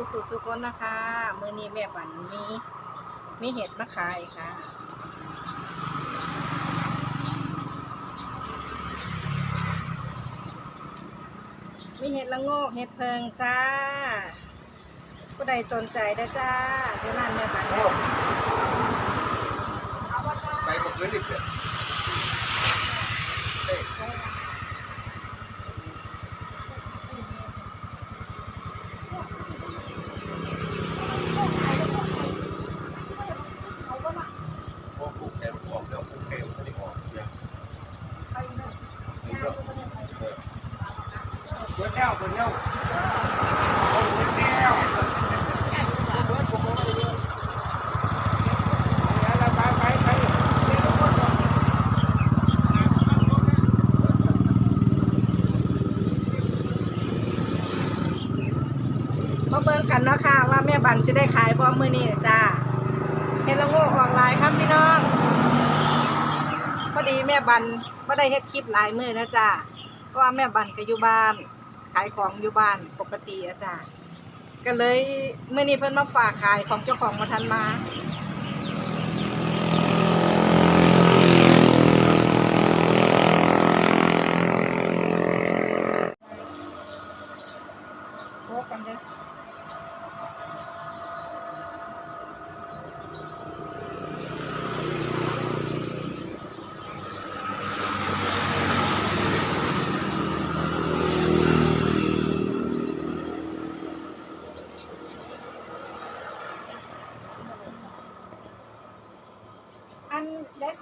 สุขุสุคนนะคะมื้อนี้แม่บันมีมีเห็ดมาขายค่ะมีเห็ดละโงกเห็ดเพิงจ้า ผู้ใดสนใจได้จ้าเดี๋ยวนั้นแม่บันได้เอไปบอกเลยดิเพื่อนเอ้ย เอาบ่มา พอผูกแขนออกแล้วผูกแขนไม่ได้ออกเนี่ย ไปเด้อ มันก็เออเบิร์ดแก้วเบิร์ดแก้วโอ้เบิร์ดแก้วเบิร์ดเบิร์ดผมบอกเลยเบิร์ดไปไปไปไปเดี๋ยวทุกคนก่อน มาเบิ่งกันเนาะค่ะว่าแม่บันจะได้ขายบ่มื้อนี้จ้า เห็ดละโงกออกหลายครับพี่น้อง พอดีแม่บันบ่ได้เฮ็ดคลิปลายมือนะจ้าเพราะว่าแม่บันก็อยู่บ้าน ขายของอยู่บ้านปกติอาจ้าก็เลยเมื่อนี้เพิ่นมาฝากขายของเจ้าของมาทันมา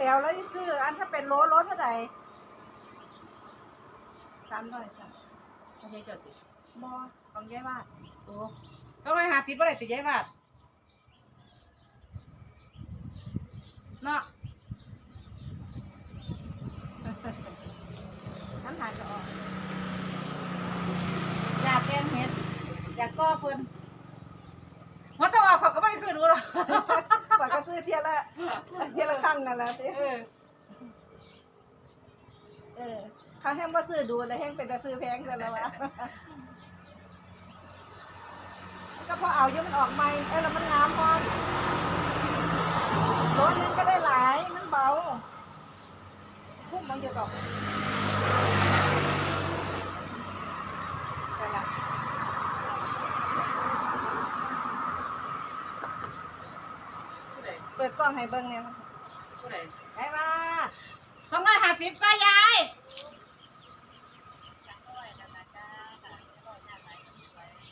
ได้แต๋วแล้วที่ซื้ออันถ้าเป็นโลโลเท่าไหร่สามร้อยสามไม่ใช่เจ้าติบอของยายวาดโอ้ต้องไปหาติดบ่ได้ติดยายบาดเนาะน้ำหายจะออกอยากแกงเห็ดอยากก้อเพิ่นมันต้องว่าเขาก็ไม่ได้ซื้อดูหรอก กว่าก็ซื้อเทียละเทียละครั้งนั่นแหละสิเออเออเขาแห้งว่าซื้อดูแล้วแห้งเป็นแต่ซื้อแพงกันแล้ววะก็พอเอาอยู่มันออกใหม่เออแล้วมันงามพอโลนึงก็ได้หลายมันเบาพุ่มมันอยู่ดอกนั่นล่ะ ผู้ใด เปิด กล้องให้เบิ่งเนี่ยผู้ใดได้มาสองร้อยห้าสิบก็ยาย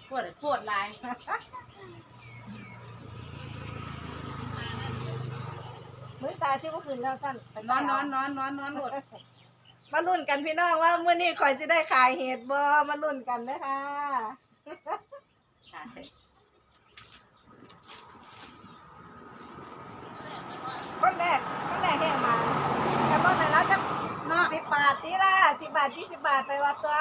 ปวดปวดลาย มือตาที่ว่าคืนแล้วท่านไปนอนนอนนอนนอนนอนหมดมาลุ้นกันพี่น้องว่าเมื้อนี้ข่อยจะได้ขายเห็ดบ่มาลุ้นกันนะคะ คนแรกคนแรกแห้งมาแต่บ่ได้แล้วจะเนาะสิบบาทนี่ล่ะสิบบาทยี่สิบบาทไปวัดตัว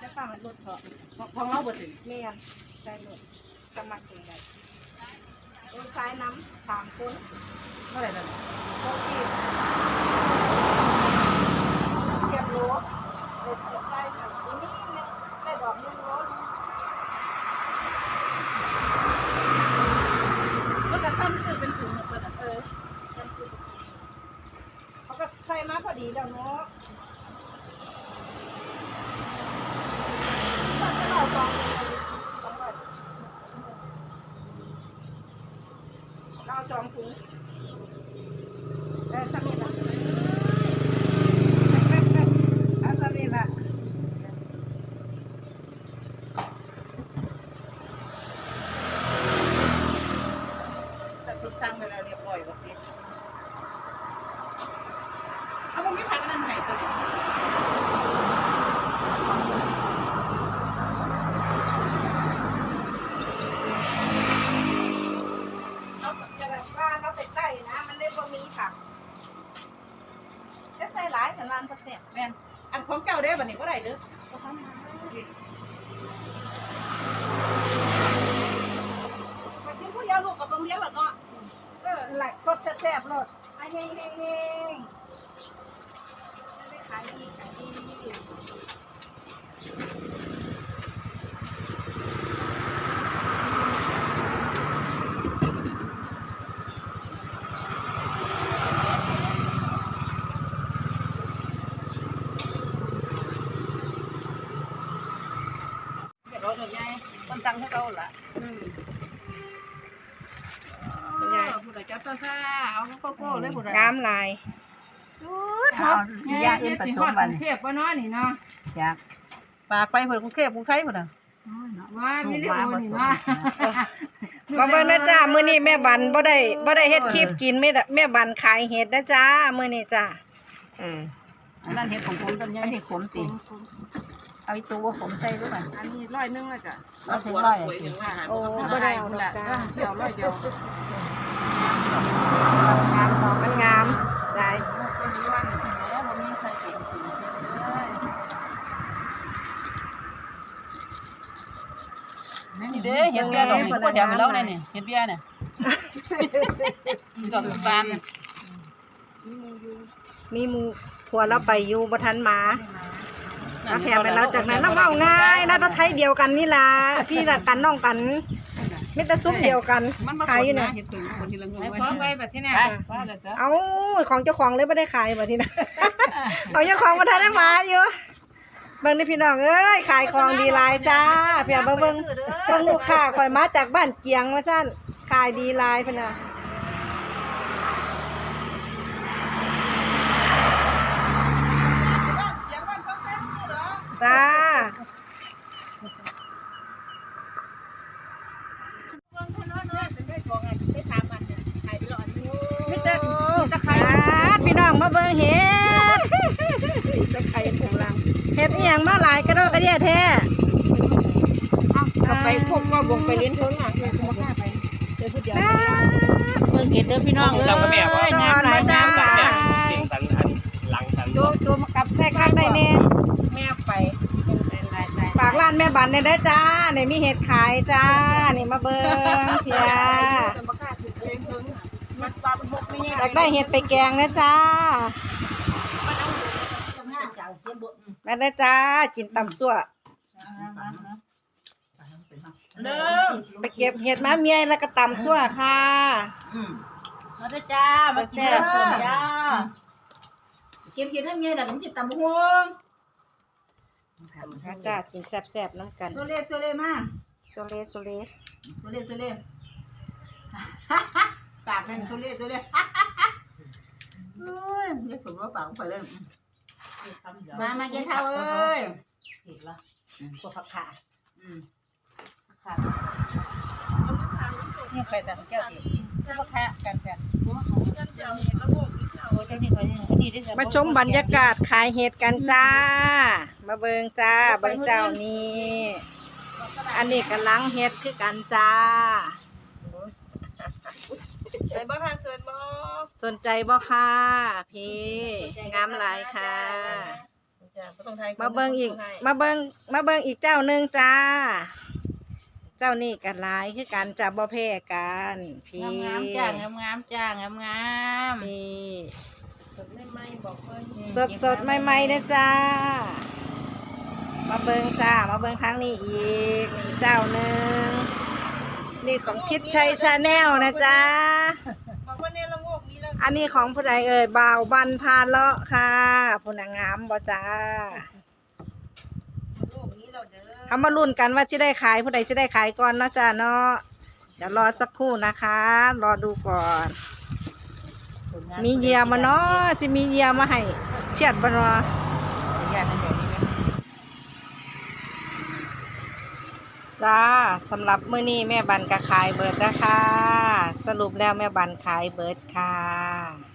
จะฟังมันลดเถอะของเราบ่ถึงเมียนได้ลดสมัครถึงได้เอ็นซ้ายน้ำสามคนเท่าไหร่แล้ว โคกีเทียบโลเด็ดเทียบได้ค่ะทีนี้เนี่ยได้ดอกหนึงโลนึง มันก็ตั้มคือเป็นถุงหมดเลย เออนั่นคือเขาก็ใส่มาพอดีแล้วเนาะก็จะเอาสองสองแบบเอาสองถุงเออสามีละเอาสามีละ แต่ทุกตั้งไปแล้วเรียบร้อยบ่ติดเอาบ่มีผักอันนั้นให้ตัวนี้ เราจะแบบว่าเราไปใกล้นะ มันเลยบ่มีผักจะใส่หลายสันวันเปอร์เซ็นต์ แม่นอั นของเจ้าเด้บัดนี้บ่ได้เด้อก็ทำมาไปกินผู้เดียวลูกกับโรงเรียนแล้วเนาะอืมหลักสดแซ่บๆโลดไอ้เฮงเฮงเฮงขายดีขายดียวรถเดี๋ยวไงคนสั่งให้เขา ละเป็นไงผู้ใดจะซ่าซ่าเอาโกโก้เลยผู้ใดงามลายเอายาเอ็นผสมบันเทพบ่เนาะนี่เนาะอยากปากไปเพิ่นกรุงเทพกรุงไทยพุ่นน่ะว่ามีเรื่องนี่เนาะมาเบิ่งนะจ้ามื้อนี้แม่บันบ่ได้บ่ได้เฮ็ดคลิปกินแม่แม่บันขายเห็ดนะจ้ามื้อนี้จ้าเอออันนั้นเห็ดของผมต้นใหญ่อันนี้ขมติ เอาอีตัวขมใส่ด้วยกันอันนี้ร้อยนึงแล้วจ้ะเอาใส่ร้อยโอ้บ่ได้เอาดอกจ้าเที่ยวร้อยเดียวงามดอกมันงามได้แล้วบ่มีใครกินกินนี่เด้เห็ดเบี้ยดอกนี่ก็แถมไปแล้วนี่เห็ดเบี้ยเนี่ยดอกบานมีหมูผัวเราไปอยู่บ่ทันมาเอาแถมไปแล้วจากนั้นเราเว้าง่ายแล้วเราไทยเดียวกันนี่ล่ะพี่รักกันน้องกันมีแต่ซุปเดียวกันมันมาขายอยู่เนี่ยเห็ดตึงคนที่ละเงินไอ้ไว้ของไว้แบบที่เนี่ยว่าแล้วจ้ะเอาของเจ้าของเลยไม่ได้ขายมาทีนะของเจ้าของมาทันได้มาอยู่เบิ่งนี่พี่น้องเอ้ยขายของดีหลายจ้าเพียงเบิ่งเบิ่งเบิ่งลูกค้าข่อยมาจากบ้านเจียงว่าซั่นขายดีหลายเพิ่นน่ะจ้ามิตรมิตรไข่พี่น้องมาเบิ่งเห็ด จะไข่ของเรา เห็ดอีหยังมาหลายกระโดดกระเดียแท้ เอา ไปพวกก็วงไปเลี้ยงเทิงอะคือสมค่าไปเดี๋ยวพูดเดียวเบิ่งเห็ดเด้อพี่น้องเอ้ยเราก็แม่ว่างามหลายจ้ากันเนี่ยจริงสันอันหลังสันโจโจมากับได้คักได้แน่แม่ไปเป็นลายลายฝากร้านแม่บันเนี่ยได้จ้าเนี่ยมีเห็ดขายจ้านี่มาเบิ่งเพียสมค่าถึงเลี้ยงเทิงมันปลาเป็นพวกไม่อยากได้เห็ดไปแกงนะจ้าจังเสียบ่มาได้จ้ากินตำซั่ว เด้อไปเก็บเห็ดมาเมียแล้วก็ตำซั่วค่ะ อืมมาเด้อจ้า มากินน้ำส้มจ้าเก็บเห็ดให้เมียแล้วก็มันจะตำห่วงมาจ้ากินแซ่บๆน้ำกันโซเล่โซเล่มาโซเลโซเลโซเล่โซเล่ปากแม่งโซเล่โซเล่เอ้ยอย่าสมว่าปากไปเลยมามาเย็นเท่าเอ้ยเห็นละพวกผักขาอืม ค่ะนี่ใครแต่แก้วอีกก็แค่กันแต่โอ้ยเจ้านี่คนนี้คนนี้ได้มาชมบรรยากาศขายเห็ดกันจ้า มาเบิงจ้าเบิงเจ้านี่อันนี้กำลังเห็ดคือกันจ้าสวยบ่ค่ะสวยบ่สนใจบ่ค่ะพี่งามหลายค่ะจ้ะบ่ต้องไทยมาเบิงอีก มาเบิงมาเบิงอีกเจ้าหนึ่งจ้า เจ้านี่กันหลายคือกันจ้าบ่แพ้กันพี่งามๆจ้างามงามๆจ้างามงามพี่ไม่ไม่บอกเพิ่นสดสดๆใหม่ๆนะจ้า มาเบิงจ้า มาเบิงครั้งนี้อีกอีกเจ้าหนึ่งนี่ของทิศชัยชาแนลนะจ้า บอกว่าเนี่ยละโงกนี้แล้วอันนี้ของผู้ใดเอ่ยบ่าวบันพาเลาะค่ะผู้นางงามบ่จ้าโงกนี้ เรามาลุ้นกันว่าจะได้ขายผู้ใดจะได้ขายก่อนนะจ้าเนาะเดี๋ยวรอสักครู่นะคะ รอดูก่อน มีเหยียมาเนาะจะมีเหยียมาให้เชียดบ่เนาะญาตินั่นเดี๋ยวนี้ไหมจ้าสำหรับมื้อนี้แม่บันก็ขายเบิดนะคะ สรุปแล้วแม่บันขายเบิดค่ะ